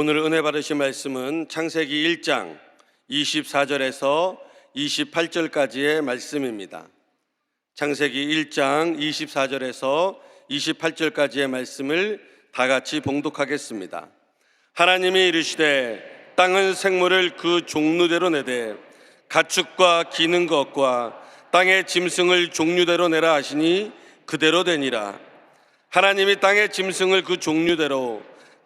오늘 은혜 받으신 말씀은 창세기 1장 24절에서 28절까지의 말씀입니다. 창세기 1장 24절에서 28절까지의 말씀을 다 같이 봉독하겠습니다. 하나님이 이르시되 땅은 생물을 그 종류대로 내되 가축과 기는 것과 땅의 짐승을 종류대로 내라 하시니 그대로 되니라. 하나님이 땅의 짐승을 그 종류대로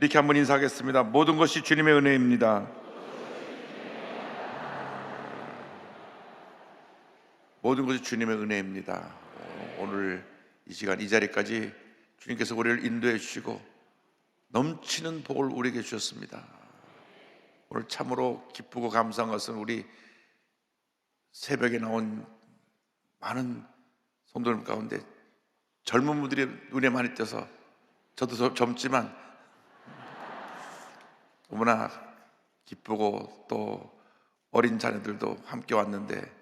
이렇게 한번 인사하겠습니다. 모든 것이 주님의 은혜입니다. 모든 것이 주님의 은혜입니다. 오늘 이 시간 이 자리까지 주님께서 우리를 인도해 주시고 넘치는 복을 우리에게 주셨습니다. 오늘 참으로 기쁘고 감사한 것은 우리 새벽에 나온 많은 성도님 가운데 젊은 분들이 눈에 많이 띄어서 저도 저- 젊지만 너무나 기쁘고 또 어린 자녀들도 함께 왔는데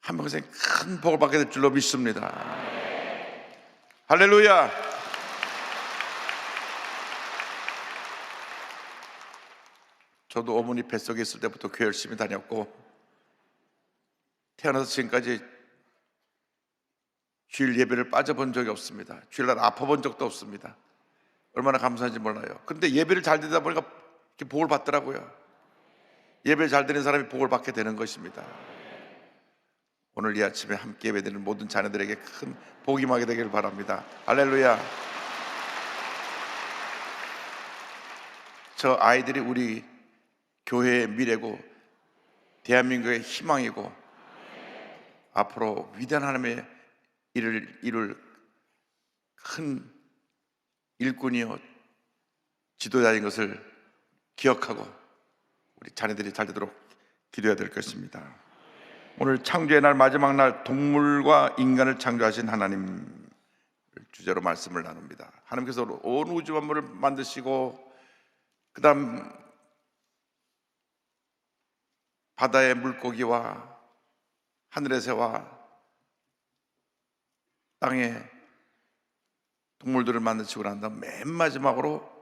한 평생 큰 복을 받게 될 줄로 믿습니다. 할렐루야! 저도 어머니 뱃속에 있을 때부터 교회 열심히 다녔고 태어나서 지금까지 주일 예배를 빠져본 적이 없습니다. 주일날 아파본 적도 없습니다. 얼마나 감사한지 몰라요. 근데 예배를 잘 드리다 보니까 복을 받더라고요. 예배 잘 드리는 사람이 복을 받게 되는 것입니다. 오늘 이 아침에 함께 예배드리는 모든 자녀들에게 큰 복이 임하게 되길 바랍니다. 할렐루야. 저 아이들이 우리 교회의 미래고 대한민국의 희망이고 앞으로 위대한 하나님의 일을 이룰 큰 일꾼이요 지도자인 것을 기억하고 우리 자녀들이 잘 되도록 기도해야 될 것입니다. 오늘 창조의 날 마지막 날 동물과 인간을 창조하신 하나님 주제로 말씀을 나눕니다. 하나님께서 온 우주 만물을 만드시고 그다음 바다의 물고기와 하늘의 새와 땅에 동물들을 만드시고 난 다음 맨 마지막으로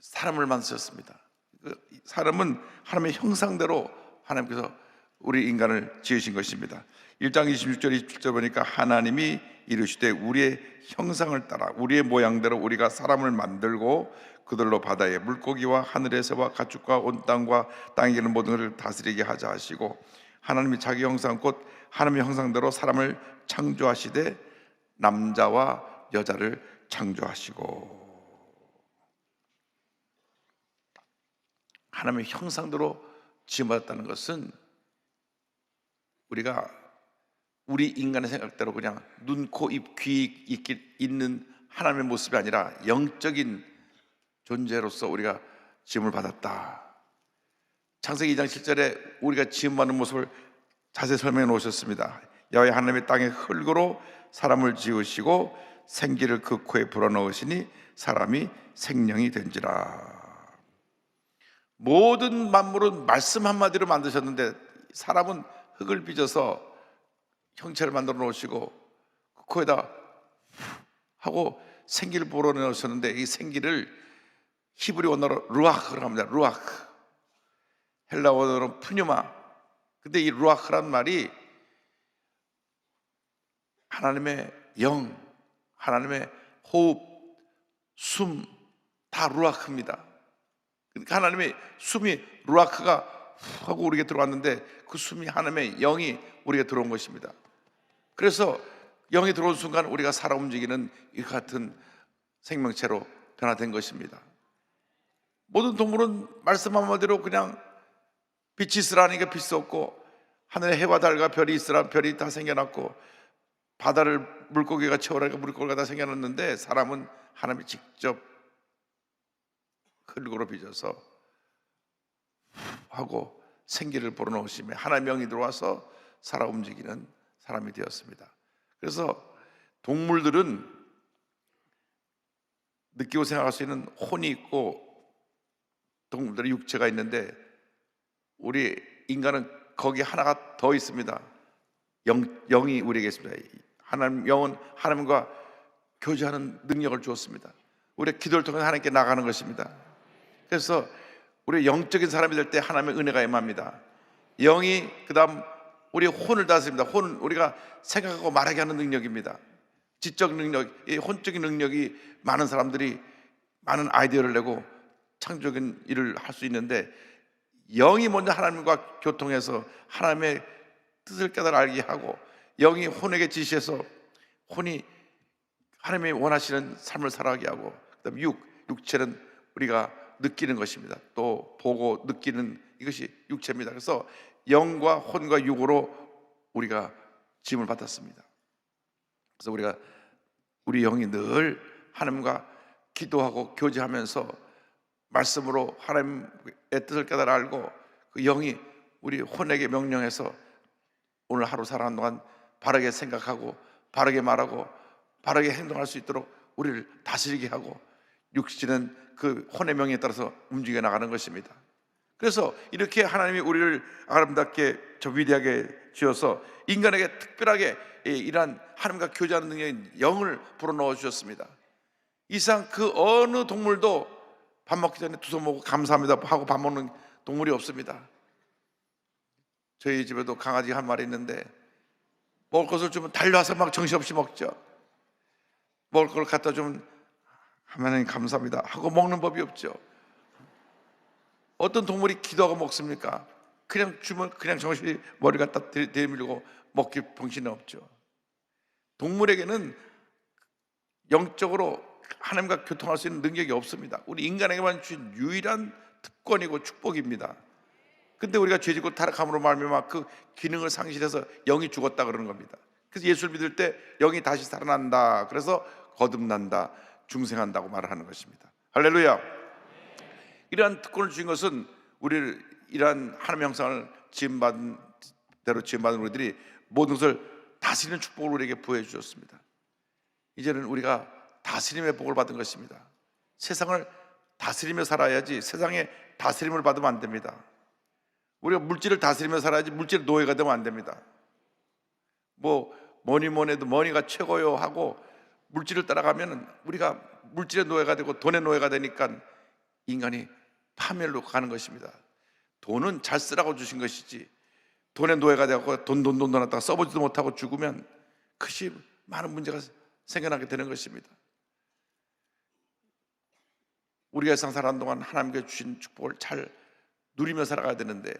사람을 만드셨습니다. 그 사람은 하나님의 형상대로 하나님께서 우리 인간을 지으신 것입니다. 1장 26절 27절 보니까 하나님이 이르시되 우리의 형상을 따라 우리의 모양대로 우리가 사람을 만들고 그들로 바다의 물고기와 하늘의 새와 가축과 온 땅과 땅에 있는 모든 것을 다스리게 하자 하시고 하나님이 자기 형상 곧 하나님의 형상대로 사람을 창조하시되 남자와 여자를 창조하시고 하나님의 형상대로 지음받았다는 것은 우리가 우리 인간의 생각대로 그냥 눈, 코, 입, 귀 있는 하나님의 모습이 아니라 영적인 존재로서 우리가 지음을 받았다. 창세기 2장 7절에 우리가 지음 받는 모습을 자세히 설명해 놓으셨습니다. 여호와 하나님의 땅에 흙으로 사람을 지으시고 생기를 그 코에 불어넣으시니 사람이 생명이 된지라. 모든 만물은 말씀 한마디로 만드셨는데 사람은 흙을 빚어서 형체를 만들어 놓으시고 그 코에다 하고 생기를 불어넣으셨는데 이 생기를 히브리 원어로 루아흐라고 합니다. 루아흐. 헬라 원어로 푸뉴마. 근데 이 루아흐란 말이 하나님의 영, 하나님의 호흡, 숨 다 루아흐입니다. 그러니까 하나님의 숨이 루아크가 하고 우리에게 들어왔는데 그 숨이 하나님의 영이 우리에게 들어온 것입니다. 그래서 영이 들어온 순간 우리가 살아 움직이는 이 같은 생명체로 변화된 것입니다. 모든 동물은 말씀 한마디로 그냥 빛이 있으라니까 빛이 없고 하늘에 해와 달과 별이 있으라 별이 다 생겨났고 바다를 물고기가 채우라니까 물고기가 다 생겨났는데 사람은 하나님이 직접 흙으로 빚어서 하고 생기를 불어넣으시며 하나님의 영이 들어와서 살아 움직이는 사람이 되었습니다. 그래서 동물들은 느끼고 생각할 수 있는 혼이 있고 동물들의 육체가 있는데 우리 인간은 거기 하나가 더 있습니다. 영, 영이 우리에게 있습니다. 하나님 영은 하나님과 교제하는 능력을 주었습니다. 우리 기도를 통해 하나님께 나가는 것입니다. 그래서 우리 영적인 사람이 될 때 하나님의 은혜가 임합니다. 영이 그다음 우리 혼을 다스립니다. 혼은 우리가 생각하고 말하게 하는 능력입니다. 지적 능력, 이 혼적인 능력이 많은 사람들이 많은 아이디어를 내고 창조적인 일을 할 수 있는데 영이 먼저 하나님과 교통해서 하나님의 뜻을 깨달아 알게 하고 영이 혼에게 지시해서 혼이 하나님이 원하시는 삶을 살아가게 하고 그다음 육 육체는 우리가 느끼는 것입니다. 또 보고 느끼는 이것이 육체입니다. 그래서 영과 혼과 육으로 우리가 짐을 받았습니다. 그래서 우리가 우리 영이 늘 하나님과 기도하고 교제하면서 말씀으로 하나님의 뜻을 깨달아 알고 그 영이 우리 혼에게 명령해서 오늘 하루 살아가는 동안 바르게 생각하고 바르게 말하고 바르게 행동할 수 있도록 우리를 다스리게 하고 육신은 그 혼의 명에 따라서 움직여 나가는 것입니다. 그래서 이렇게 하나님이 우리를 아름답게 저 위대하게 지어서 인간에게 특별하게 이- 이러한 하나님과 교제하는 능력인 영을 불어넣어 주셨습니다. 이상 그 어느 동물도 밥 먹기 전에 두 손 모고 감사합니다 하고 밥 먹는 동물이 없습니다. 저희 집에도 강아지 한 마리 있는데 먹을 것을 주면 달려와서 막 정신없이 먹죠. 먹을 걸 갖다 주면 하나님 감사합니다 하고 먹는 법이 없죠. 어떤 동물이 기도하고 먹습니까? 그냥 주면 그냥 정신이 머리 갖다 들- 들이밀고 먹기 정신이 없죠. 동물에게는 영적으로 하나님과 교통할 수 있는 능력이 없습니다. 우리 인간에게만 주신 유일한 특권이고 축복입니다. 근데 우리가 죄짓고 타락함으로 말미암아 그 기능을 상실해서 영이 죽었다 그러는 겁니다. 그래서 예수를 믿을 때 영이 다시 살아난다. 그래서 거듭난다, 중생한다고 말을 하는 것입니다. 할렐루야. 이러한 특권을 주신 것은 우리를 이러한 하나님의 형상을 지음받은 대로 지음받은 우리들이 모든 것을 다스리는 축복을 우리에게 부해 주셨습니다. 이제는 우리가 다스림의 복을 받은 것입니다. 세상을 다스리며 살아야지 세상에 다스림을 받으면 안 됩니다. 우리가 물질을 다스리며 살아야지 물질 노예가 되면 안 됩니다. 뭐 뭐니 뭐니 해도 머니가 최고요 하고 물질을 따라가면 우리가 물질의 노예가 되고 돈의 노예가 되니까 인간이 파멸로 가는 것입니다. 돈은 잘 쓰라고 주신 것이지 돈의 노예가 되고 돈 돈 돈돈 하다가 써보지도 못하고 죽으면 크시 많은 문제가 생겨나게 되는 것입니다. 우리가 세상 살아가는 동안 하나님께 주신 축복을 잘 누리며 살아가야 되는데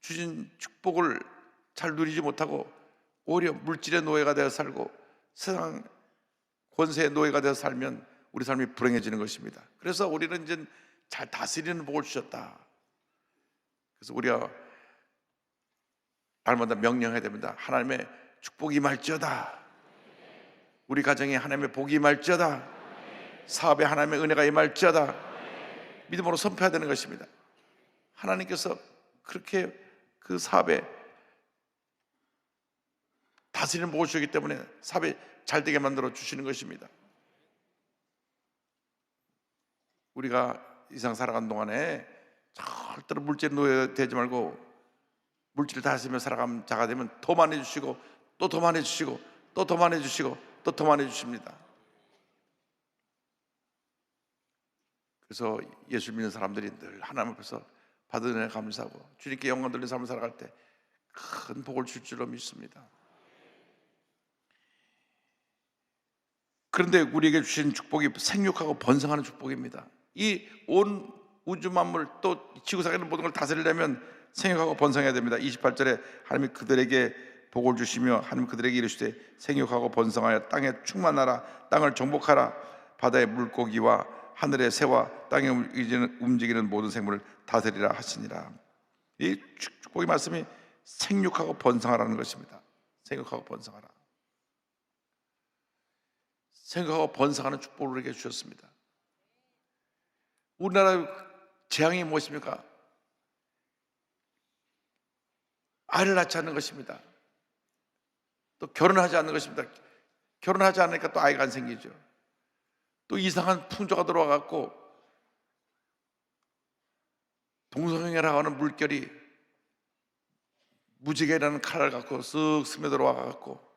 주신 축복을 잘 누리지 못하고 오히려 물질의 노예가 되어 살고 세상 권세의 노예가 되어 살면 우리 삶이 불행해지는 것입니다. 그래서 우리는 이제 잘 다스리는 복을 주셨다. 그래서 우리가 날마다 명령해야 됩니다. 하나님의 축복이 임할지어다. 우리 가정에 하나님의 복이 임할지어다. 사업에 하나님의 은혜가 임할지어다. 믿음으로 선포해야 되는 것입니다. 하나님께서 그렇게 그 사업에 다스리는 복을 주기 때문에 사업이 잘 되게 만들어 주시는 것입니다. 우리가 이상 살아가는 동안에 절대로 물질 노예 되지 말고 물질을 다스리며 살아가면 자가 되면 더 많이 주시고 또 더 많이 주시고 또 더 많이 주시고 또 더 많이 주십니다. 그래서 예수 믿는 사람들이 늘 하나님 앞에서 받은 은혜 감사하고 주님께 영광 돌리는 삶을 살아갈 때 큰 복을 줄 줄로 믿습니다. 그런데 우리에게 주신 축복이 생육하고 번성하는 축복입니다. 이 온 우주 만물 또 지구상에 있는 모든 걸 다스리려면 생육하고 번성해야 됩니다. 28절에 하나님이 그들에게 복을 주시며 하나님 그들에게 이르시되 생육하고 번성하여 땅에 충만하라 땅을 정복하라 바다의 물고기와 하늘의 새와 땅에 움직이는, 모든 생물을 다스리라 하시니라. 이 축복의 말씀이 생육하고 번성하라는 것입니다. 생육하고 번성하라. 생육하고 번성하는 축복을 우리에게 주셨습니다. 우리나라 재앙이 무엇입니까? 아이를 낳지 않는 것입니다. 또 결혼하지 않는 것입니다. 결혼하지 않으니까 또 아이가 안 생기죠. 또 이상한 풍조가 들어와 갖고 동성애라고 하는 물결이 무지개라는 칼을 갖고 쓱 스며들어와 갖고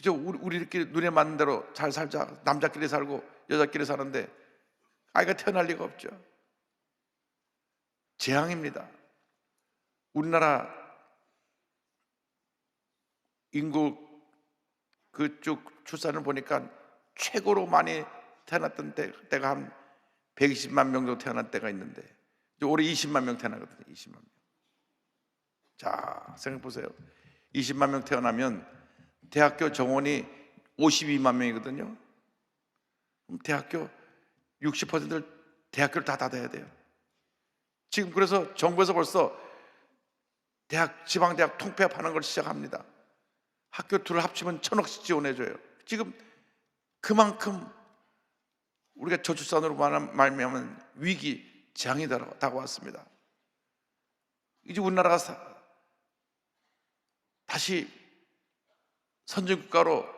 그저 우리, 우리끼리 눈에 맞는 대로 잘 살자 남자끼리 살고 여자끼리 사는데 아이가 태어날 리가 없죠 재앙입니다 우리나라 인구 그쪽 출산을 보니까 최고로 많이 태어났던 때, 때가 한 120만 명 정도 태어난 때가 있는데 올해 20만 명 태어나거든요. 20만 명. 자, 생각해 보세요. 20만 명 태어나면 대학교 정원이 52만 명이거든요. 대학교 60%를 대학교를 다 닫아야 돼요. 지금 그래서 정부에서 벌써 대학 지방 대학 통폐합하는 걸 시작합니다. 학교 둘을 합치면 천억씩 지원해 줘요. 지금 그만큼 우리가 저출산으로 말하- 말미암은 위기 재앙이 다가- 다가왔습니다. 이제 우리나라가 사- 다시 선진국가로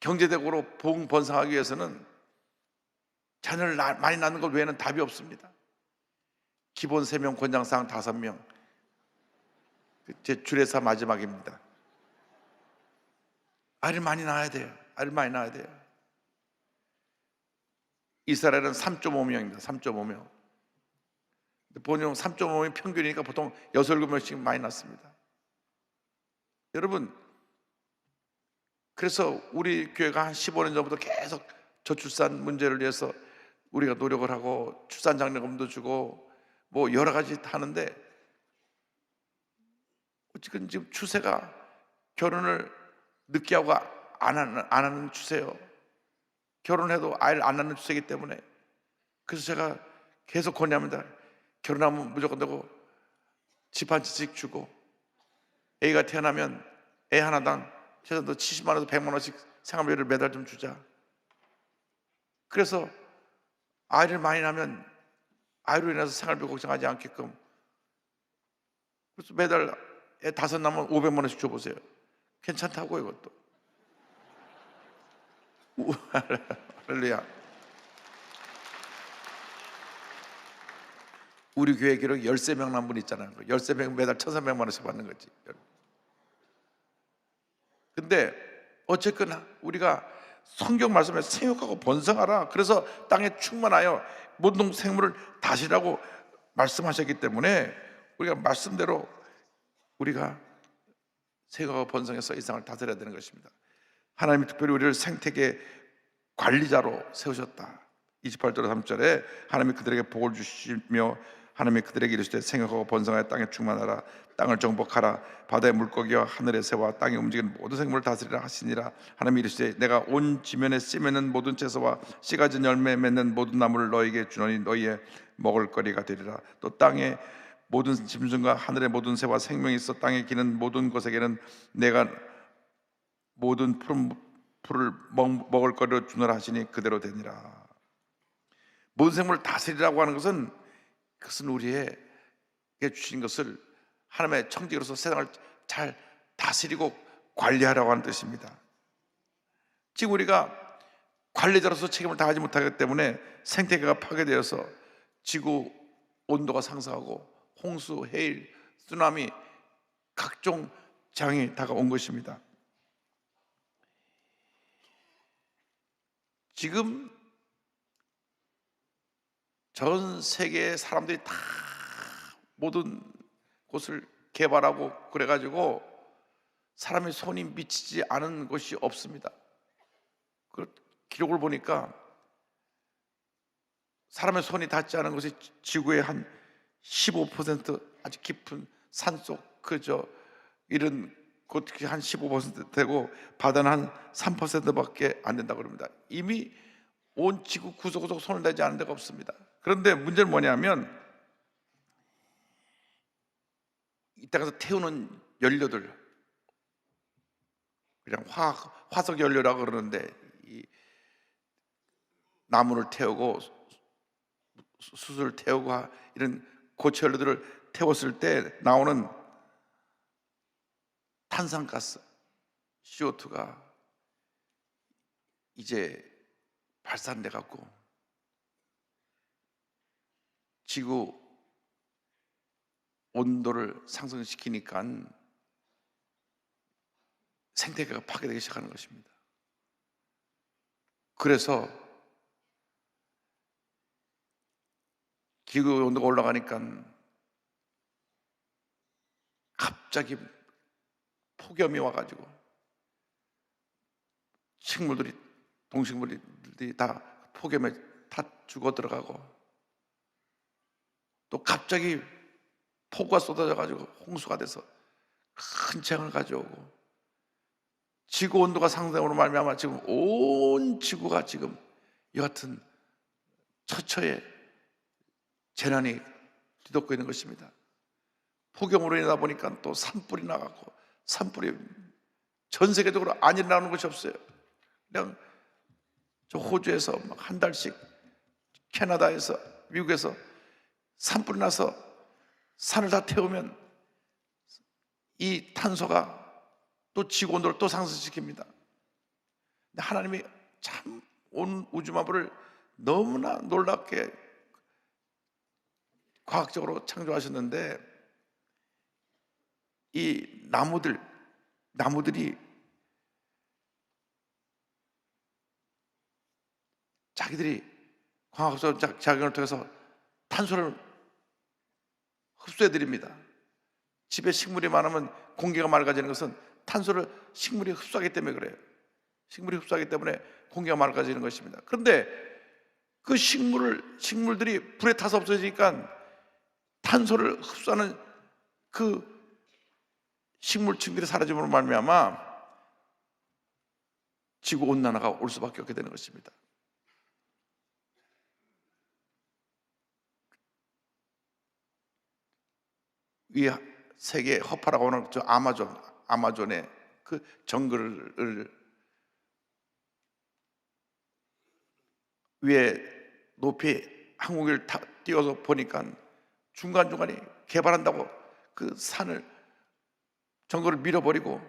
경제적으로 봉번성하기 위해서는 자녀를 나- 많이 낳는 것 외에는 답이 없습니다. 기본 3명, 권장사항 5명. 제 줄에서 마지막입니다. 아이를 많이 낳아야 돼요. 아이를 많이 낳아야 돼요. 이스라엘은 3.5명입니다. 3.5명. 본용 3.5명 평균이니까 보통 6, 7명씩 많이 낳습니다. 여러분, 그래서 우리 교회가 한 15년 전부터 계속 저출산 문제를 위해서 우리가 노력을 하고 출산 장려금도 주고 뭐 여러 가지 하는데 어쨌든 지금 추세가 결혼을 늦게 하고 안 하는, 안 하는 추세요. 결혼해도 아이를 안 낳는 추세이기 때문에 그래서 제가 계속 권유합니다. 결혼하면 무조건 되고 집 한 채씩 주고 애가 태어나면 애 하나당 최소한 70만 원에서 100만 원씩 생활비를 매달 좀 주자. 그래서 아이를 많이 낳으면 아이로 인해서 생활비 걱정하지 않게끔 그래서 매달 애 다섯 낳으면 500만 원씩 줘보세요. 괜찮다고 이것도. 우- 할렐루야. 우리 교회 기록 13명 난 분 있잖아요. 13명 매달 1,300만 원씩 받는 거지. 근데 어쨌거나 우리가 성경 말씀에 생육하고 번성하라. 그래서 땅에 충만하여 모든 생물을 다시라고 말씀하셨기 때문에 우리가 말씀대로 우리가 생육하고 번성해서 이 세상을 다스려야 되는 것입니다. 하나님이 특별히 우리를 생태계 관리자로 세우셨다. 28절 3절에 하나님이 그들에게 복을 주시며 하나님이 그들에게 이르시되 생육하고 번성하여 땅에 충만하라. 땅을 정복하라. 바다의 물고기와 하늘의 새와 땅에 움직이는 모든 생물을 다스리라 하시니라. 하나님이 이르시되 내가 온 지면에 씨 맺는 모든 채소와 씨 가 진 열매 맺는 모든 나무를 너에게 주노니 너희의 먹을 거리가 되리라. 또 땅에 모든 짐승과 하늘의 모든 새와 생명이 있어 땅에 기는 모든 것에게는 내가 모든 푸른 풀을 먹, 먹을 거리로 주노라 하시니 그대로 되니라. 모든 생물을 다스리라고 하는 것은 그것은 우리에게 주신 것을 하나님의 청지로서 세상을 잘 다스리고 관리하라고 하는 뜻입니다. 지금 우리가 관리자로서 책임을 다하지 못하기 때문에 생태계가 파괴되어서 지구 온도가 상승하고 홍수, 해일, 쓰나미 각종 장이 다가온 것입니다. 지금 전 세계의 사람들이 다 모든 곳을 개발하고 그래가지고 사람의 손이 미치지 않은 곳이 없습니다. 그 기록을 보니까 사람의 손이 닿지 않은 것이 지구의 한 15% 아주 깊은 산속 그저 이런 곳이 한15% 되고 바다는 한 3%밖에 안 된다고 그럽니다. 이미 온 지구 구석구석 손을 대지 않은 데가 없습니다. 그런데 문제는 뭐냐면 이 땅에서 태우는 연료들. 그냥 화 화석 연료라고 그러는데 이 나무를 태우고 수- 수소를 태우고 하- 이런 고체 연료들을 태웠을 때 나오는 탄산가스 CO2가 이제 발산돼 갖고 지구 온도를 상승시키니까 생태계가 파괴되기 시작하는 것입니다. 그래서 기후 온도가 올라가니까 갑자기 폭염이 와가지고 식물들이 동식물들이 다 폭염에 다 죽어 들어가고 또 갑자기 폭우가 쏟아져 가지고 홍수가 돼서 큰 재앙을 가져오고 지구 온도가 상승으로 말미암아 지금 온 지구가 지금 이 같은 처처의 재난이 뒤덮고 있는 것입니다. 폭염으로 인하다 보니까 또 산불이 나가고 산불이 전 세계적으로 안 일어나는 것이 없어요. 그냥 저 호주에서 막 한 달씩 캐나다에서 미국에서 산불이 나서 산을 다 태우면 이 탄소가 또 지구 온도를 또 상승시킵니다. 근데 하나님이 참 온 우주 만물을 너무나 놀랍게 과학적으로 창조하셨는데 이 나무들 나무들이 자기들이 작- 작용을 통해서 탄소를 흡수해 드립니다. 집에 식물이 많으면 공기가 맑아지는 것은 탄소를 식물이 흡수하기 때문에 그래요. 식물이 흡수하기 때문에 공기가 맑아지는 것입니다. 그런데 그 식물을 식물들이 불에 타서 없어지니까 탄소를 흡수하는 그 식물층들이 사라짐으로 말미암아 지구 온난화가 올 수밖에 없게 되는 것입니다. 이 세계 허파라고 하는 저 아마존 아마존의 그 정글을 위에 높이 항공기를 타, 띄워서 보니까 중간 중간에 개발한다고 그 산을 정글을 밀어버리고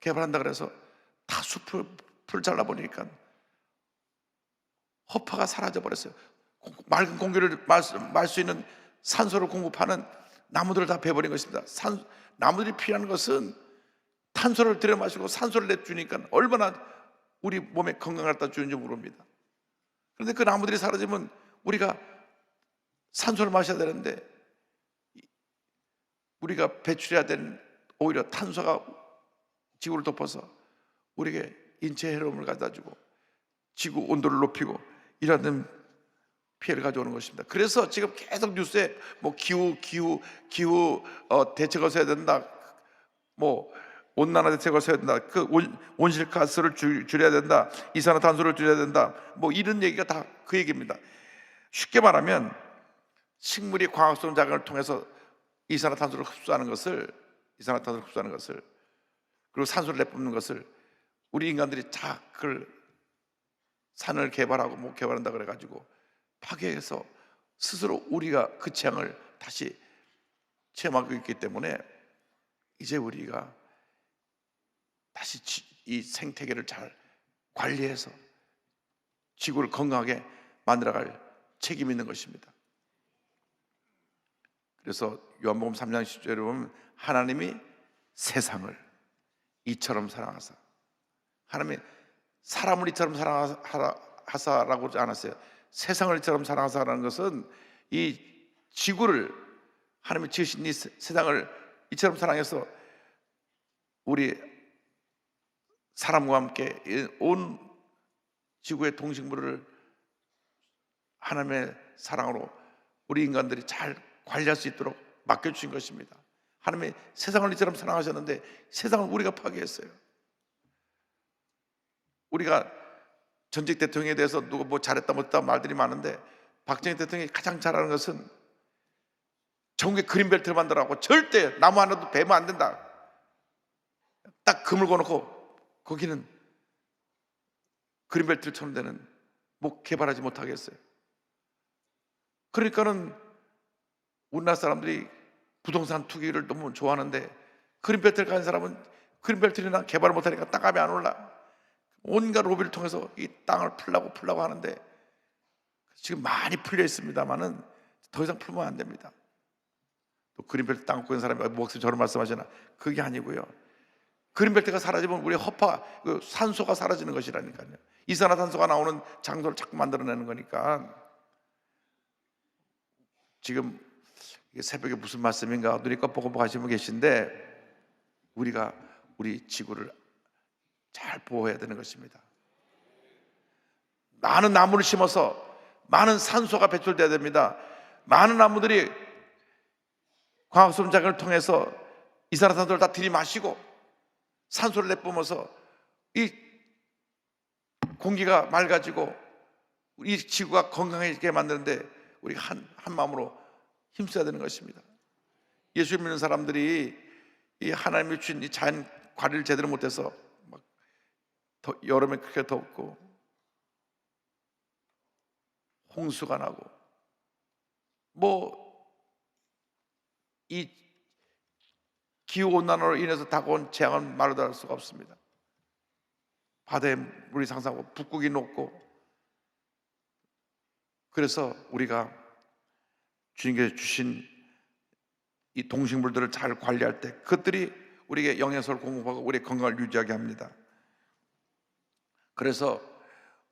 개발한다 그래서 다 숲을 풀 잘라 버리니까 허파가 사라져 버렸어요. 공- 맑은 공기를 말 수 있는 산소를 공급하는 나무들을 다 베버린 것입니다. 산, 나무들이 필요한 것은 탄소를 들여 마시고 산소를 내주니까 얼마나 우리 몸에 건강을 갖다 주는지 모릅니다. 그런데 그 나무들이 사라지면 우리가 산소를 마셔야 되는데 우리가 배출해야 되는 오히려 탄소가 지구를 덮어서 우리에게 인체 해로움을 가져다 주고 지구 온도를 높이고 이러는 피해를 가져오는 것입니다. 그래서 지금 계속 뉴스에 뭐 기후 기후 기후 어, 대책을 써야 된다. 뭐 온난화 대책을 써야 된다. 그 온, 온실가스를 줄, 줄여야 된다. 이산화탄소를 줄여야 된다. 뭐 이런 얘기가 다 그 얘기입니다. 쉽게 말하면 식물이 광합성 작용을 통해서 이산화탄소를 흡수하는 것을 이산화탄소를 흡수하는 것을 그리고 산소를 내뿜는 것을 우리 인간들이 다 그걸 산을 개발하고 뭐 개발한다 그래 가지고 파괴해서 스스로 우리가 그 재앙을 다시 체험하고 있기 때문에 이제 우리가 다시 지- 이 생태계를 잘 관리해서 지구를 건강하게 만들어갈 책임이 있는 것입니다. 그래서 요한복음 3장 10절에 보면 하나님이 세상을 이처럼 사랑하사 하나님이 사람을 이처럼 사랑하사라고 하지 않았어요. 세상을 이처럼 사랑하사라는 것은 이 지구를 하나님이 지으신 이 세- 세상을 이처럼 사랑해서 우리 사람과 함께 이온 지구의 동식물을 하나님의 사랑으로 우리 인간들이 잘 관리할 수 있도록 맡겨주신 것입니다. 하나님이 세상을 이처럼 사랑하셨는데 세상을 우리가 파괴했어요. 우리가 전직 대통령에 대해서 누가 뭐 잘했다 못했다 말들이 많은데 박정희 대통령이 가장 잘하는 것은 전국에 그린벨트를 만들라고 절대 나무 하나도 베면 안 된다. 딱 금을 거놓고 거기는 그린벨트처럼 되는 뭐 개발하지 못하게 했어요. 그러니까는 우리나라 사람들이 부동산 투기를 너무 좋아하는데 그린벨트를 가진 사람은 그린벨트나 개발을 못하니까 땅값이 안 올라. 온갖 로비를 통해서 이 땅을 풀라고 풀라고 하는데 지금 많이 풀려 있습니다만은 더 이상 풀면 안 됩니다. 또 그린벨트 땅 있는 사람이 목사님 저런 말씀하시나 그게 아니고요. 그린벨트가 사라지면 우리 허파 그 산소가 사라지는 것이라니까요. 이산화탄소가 나오는 장소를 자꾸 만들어내는 거니까 지금 새벽에 무슨 말씀인가 눈이 하시는 분 계신데 우리가 우리 지구를 잘 보호해야 되는 것입니다. 많은 나무를 심어서 많은 산소가 배출돼야 됩니다. 많은 나무들이 광합성 작용을 통해서 이산화탄소를 다 들이마시고 산소를 내뿜어서 이 공기가 맑아지고 이 지구가 건강하게 만드는데 우리가 한, 한 마음으로 힘써야 되는 것입니다. 예수 믿는 사람들이 이 하나님이 주신 이 자연 관리를 제대로 못해서 막 더, 여름에 크게 덥고 홍수가 나고 뭐 이 기후 온난화로 인해서 다가온 재앙은 말로 할 수가 없습니다. 바다에 물이 상승하고 북극이 녹고 그래서 우리가 주님께서 주신 이 동식물들을 잘 관리할 때 그것들이 우리에게 영양소를 공급하고 우리의 건강을 유지하게 합니다. 그래서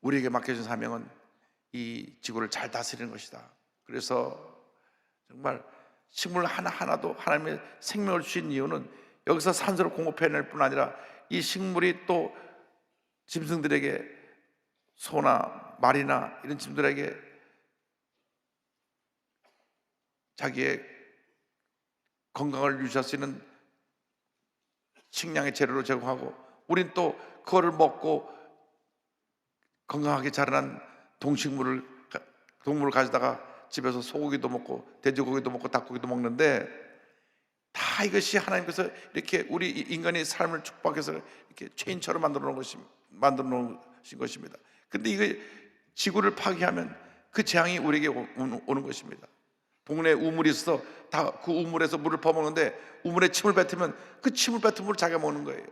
우리에게 맡겨진 사명은 이 지구를 잘 다스리는 것이다. 그래서 정말 식물 하나하나도 하나님의 생명을 주신 이유는 여기서 산소를 공급해낼 뿐 아니라 이 식물이 또 짐승들에게 소나 말이나 이런 짐들에게 자기의 건강을 유지할 수 있는 식량의 재료로 제공하고 우린 또 그거를 먹고 건강하게 자라난 동식물을 가- 동물을 가져다가 집에서 소고기도 먹고 돼지고기도 먹고 닭고기도 먹는데 다 이것이 하나님께서 이렇게 우리 인간의 삶을 축복해서 이렇게 죄인처럼 만들어 놓은 것이 만들어 놓으신 것입니다. 근데 이거 지구를 파괴하면 그 재앙이 우리에게 오- 오는, 것입니다. 동네에 우물이 있어 다 그 우물에서 물을 퍼먹는데 우물에 침을 뱉으면 그 침을 뱉은 물을 자기가 먹는 거예요.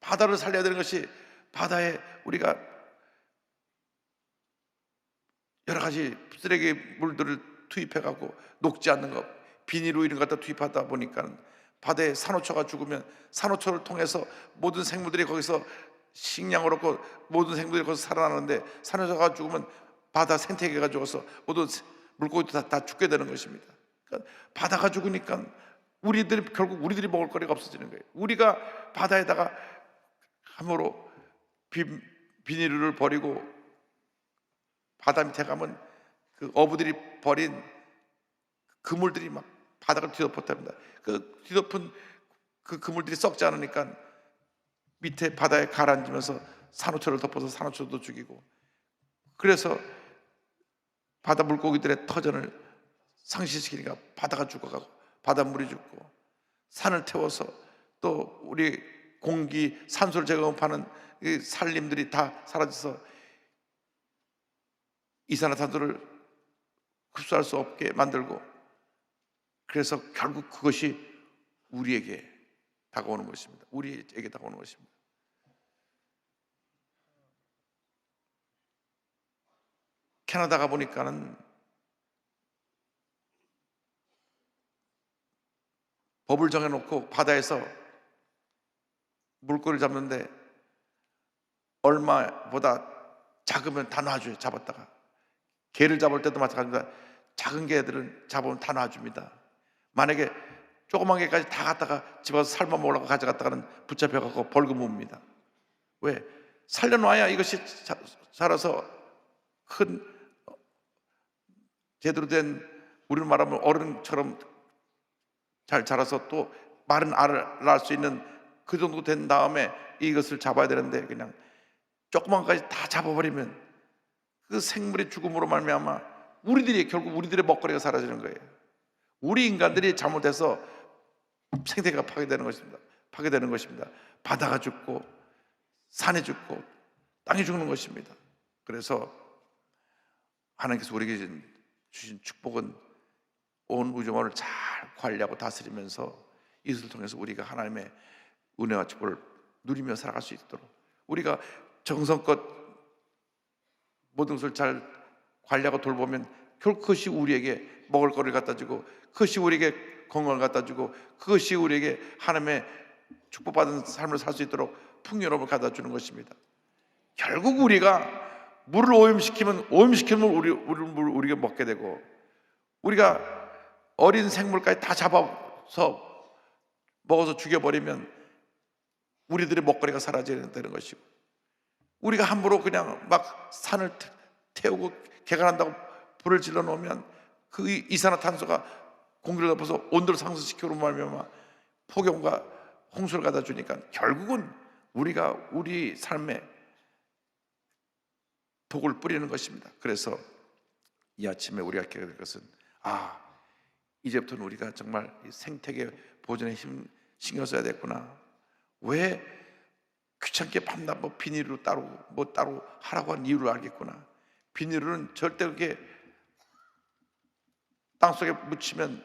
바다를 살려야 되는 것이 바다에 우리가 여러 가지 쓰레기 물들을 투입해 갖고 녹지 않는 것, 비닐로 이런 것 갖다 투입하다 보니까 바다에 산호초가 죽으면 산호초를 통해서 모든 생물들이 거기서 식량을 얻고 모든 생물들이 거기서 살아나는데 산호초가 죽으면 바다 생태계가 죽어서 모든 물고기도 다, 다 죽게 되는 것입니다. 그러니까 바다가 죽으니까 우리들이 결국 우리들이 먹을 거리가 없어지는 거예요. 우리가 바다에다가 함으로 비, 비닐을 버리고 바다 밑에 가면 그 어부들이 버린 그물들이 막 바닥을 뒤덮었답니다. 그 뒤덮은 그 그물들이 썩지 않으니까 밑에 바다에 가라앉으면서 산호초를 덮어서 산호초도 죽이고 그래서 바다 물고기들의 터전을 상실시키니까 바다가 죽어가고 바닷물이 죽고 산을 태워서 또 우리 공기 산소를 제공하는 이 산림들이 다 사라져서 이산화탄소를 흡수할 수 없게 만들고 그래서 결국 그것이 우리에게 다가오는 것입니다. 우리에게 다가오는 것입니다. 캐나다 가 보니까는 법을 정해놓고 바다에서 물고기를 잡는데 얼마보다 작으면 다 놔줘요 잡았다가 개를 잡을 때도 마찬가지입니다. 작은 개들은 잡으면 다 놔줍니다. 만약에 조그만 개까지 다 갖다가 집어서 삶아 먹으려고 가져갔다가는 붙잡혀갖고 벌금 묻습니다. 왜? 살려놔야 이것이 자, 자라서 큰 제대로 된 우리는 말하면 어른처럼 잘 자라서 또 마른 알을 낳을 수 있는 그 정도 된 다음에 이것을 잡아야 되는데 그냥 조그만 까지 다 잡아버리면 그 생물의 죽음으로 말미암아 우리들이 결국 우리들의 먹거리가 사라지는 거예요. 우리 인간들이 잘못해서 생태계가 파괴되는 것입니다. 파괴되는 것입니다. 바다가 죽고 산이 죽고 땅이 죽는 것입니다. 그래서 하나님께서 우리에게 주신- 축복은 온 우주만을 잘 관리하고 다스리면서 이것을 통해서 우리가 하나님의 은혜와 축복을 누리며 살아갈 수 있도록 우리가 정성껏 모든 것을 잘 관리하고 돌보면 결국 그것이 우리에게 먹을 거를 갖다 주고 그것이 우리에게 건강을 갖다 주고 그것이 우리에게 하나님의 축복받은 삶을 살 수 있도록 풍요로움을 갖다 주는 것입니다. 결국 우리가 물을 오염시키면 오염시키면 우리 우리 물 우리가 먹게 되고 우리가 어린 생물까지 다 잡아서 먹어서 죽여버리면 우리들의 먹거리가 사라지는 것이고 우리가 함부로 그냥 막 산을 태- 태우고 개간한다고 불을 질러 놓으면 그 이- 이산화탄소가 공기를 덮어서 온도를 상승시키고 말미암아 폭염과 홍수를 갖다 주니까 결국은 우리가 우리 삶에 독을 뿌리는 것입니다. 그래서 이 아침에 우리가 깨닫게 될 것은 아 이제부터는 우리가 정말 이 생태계 보존에 힘 신경 써야 됐구나. 왜 귀찮게 밤낮 뭐 비닐로 따로 뭐 따로 하라고 한 이유를 알겠구나. 비닐은 절대 그게 땅 속에 묻히면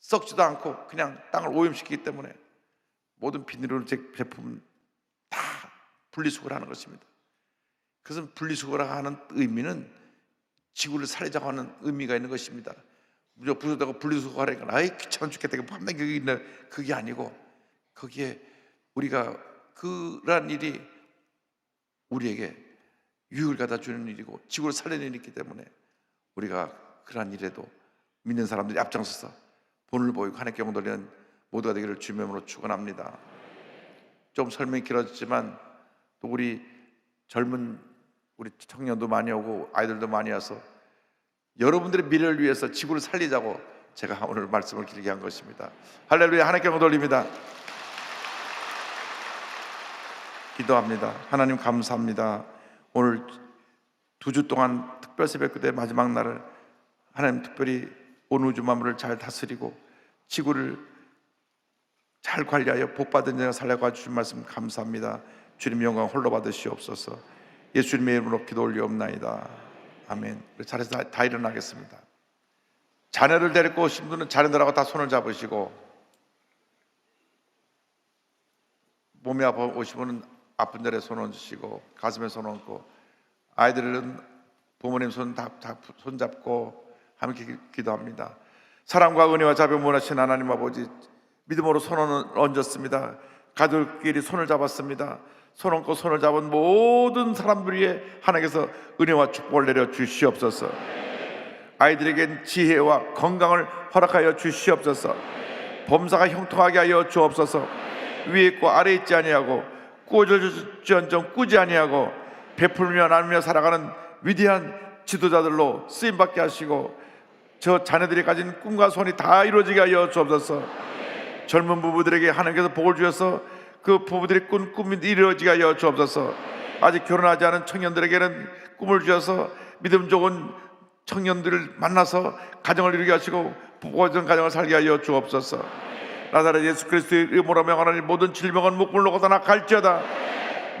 썩지도 않고 그냥 땅을 오염시키기 때문에 모든 비닐은 제- 제품 다 분리수거를 하는 것입니다. 그것은 분리수거를 하는 의미는 지구를 살리자고 하는 의미가 있는 것입니다. 무조 부서다가 분리수거하니까 아이 귀찮아 죽겠다. 밤낮 여기 있네. 그게 아니고 거기에 우리가 그러한 일이 우리에게 유익을 갖다 주는 일이고 지구를 살리는 일이 있기 때문에 우리가 그러한 일에도 믿는 사람들이 앞장서서 본을 보이고 하나님께 영광 돌리는 모두가 되기를 주님의 이름으로 축원합니다. 좀 설명이 길어졌지만 또 우리 젊은 우리 청년도 많이 오고 아이들도 많이 와서 여러분들의 미래를 위해서 지구를 살리자고 제가 오늘 말씀을 길게 한 것입니다. 할렐루야 하나님께 영광 돌립니다. 기도합니다. 하나님 감사합니다. 오늘 두 주 동안 특별 새벽 기도의 마지막 날을 하나님 특별히 온 우주 만물을 잘 다스리고 지구를 잘 관리하여 복받은 자가 살려가 주신 말씀 감사합니다. 주님 영광 홀로 받으시옵소서. 예수님의 이름으로 기도 올리옵나이다. 아멘. 자리에서 다, 다 일어나겠습니다. 자녀를 데리고 오신 분은 자녀들하고 다 손을 잡으시고 몸이 아파 오신 분은 아픈 자리에 손 얹으시고 가슴에 손 얹고 아이들은 부모님 손다손 잡고 함께 기- 기도합니다. 사랑과 은혜와 자비를 원하신 하나님 아버지 믿음으로 손을 얹었습니다. 가족끼리 손을 잡았습니다. 손 얹고 손을 잡은 모든 사람들 위해 하나님께서 은혜와 축복을 내려 주시옵소서. 아이들에겐 지혜와 건강을 허락하여 주시옵소서. 범사가 형통하게 하여 주옵소서. 위에 있고 아래 있지 아니하고 꾸어질지언정 꾸지 아니하고 베풀며 나누며 살아가는 위대한 지도자들로 쓰임 받게 하시고 저 자녀들이 가진 꿈과 소원이 다 이루어지게 하여 주옵소서. 젊은 부부들에게 하나님께서 복을 주셔서 그 부부들의 꾼 꿈이 이루어지게 하여 주옵소서. 아직 결혼하지 않은 청년들에게는 꿈을 주셔서 믿음 좋은 청년들을 만나서 가정을 이루게 하시고 복된 가정을 살게 하여 주옵소서. 나사렛 예수 그리스도의 이름으로 명하노니 모든 질병은 목물로 걷어나 갈지어다.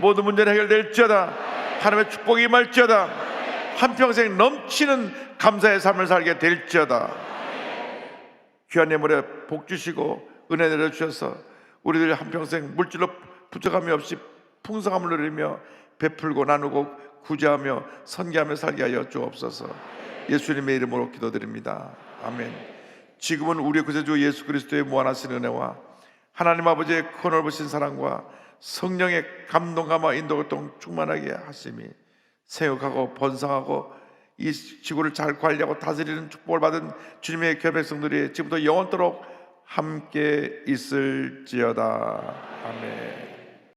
모든 문제는 해결될지어다. 하나님의 축복이 임할지어다. 한평생 넘치는 감사의 삶을 살게 될지어다. 귀한 예물에 복 주시고 은혜 내려 주셔서 우리들 한평생 물질로 부족함이 없이 풍성함을 누리며 베풀고 나누고 구제하며 선계하며 살게 하여 주옵소서. 예수님의 이름으로 기도드립니다. 아멘. 지금은 우리 구세주 예수 그리스도의 무한하신 은혜와 하나님 아버지의 커넓으신 사랑과 성령의 감동감과 인도교통 충만하게 하심이 생육하고 번성하고 이 지구를 잘 관리하고 다스리는 축복을 받은 주님의 결백성들이 지금부터 영원토록 함께 있을지어다. 아멘.